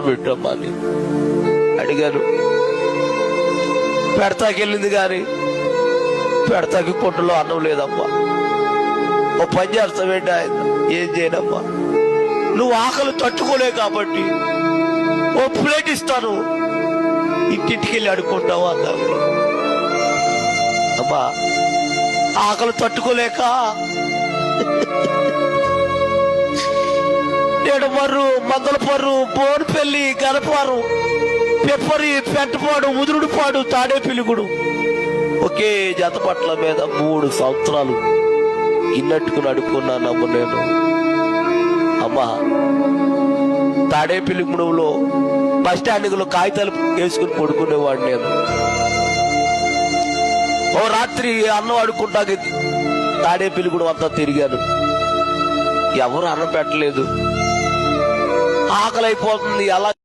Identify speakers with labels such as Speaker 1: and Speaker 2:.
Speaker 1: పెట్టమ్మా అని అడిగాను. పెడతాకెళ్ళింది కానీ పెడతాకి కొట్టులో అన్నం లేదమ్మా. ఓ పని చేస్తావేంటి ఆయన? ఏం చేయనమ్మా. నువ్వు ఆకలి తట్టుకోలే కాబట్టి ఓ ప్లేట్ ఇస్తాను. ఇంటింటికి వెళ్ళి అడుక్కుంటావు అన్నావు అమ్మా ఆకలి తట్టుకోలేక నేడు మర్రు మందల పర్రు బోన్పల్లి గనపారు పెప్పరి పెంటపాడు ఉదురుడుపాడు తాడే పిలుగుడు ఒకే జత పట్ల మీద మూడు సంవత్సరాలు ఇన్నట్టుకు నడుపుకున్నానమ్మ నేను. అమ్మా తాడే పిలుగుడులో బస్ స్టాండ్లో కాగితాలు వేసుకుని పడుకునేవాడు నేను. ఓ రాత్రి అన్నం అడుక్కుంటాకి తాడే పిలుగుడు అంతా తిరిగాను. ఎవరు అన్నం పెట్టలేదు ఆకలి అయిపోతుంది అలా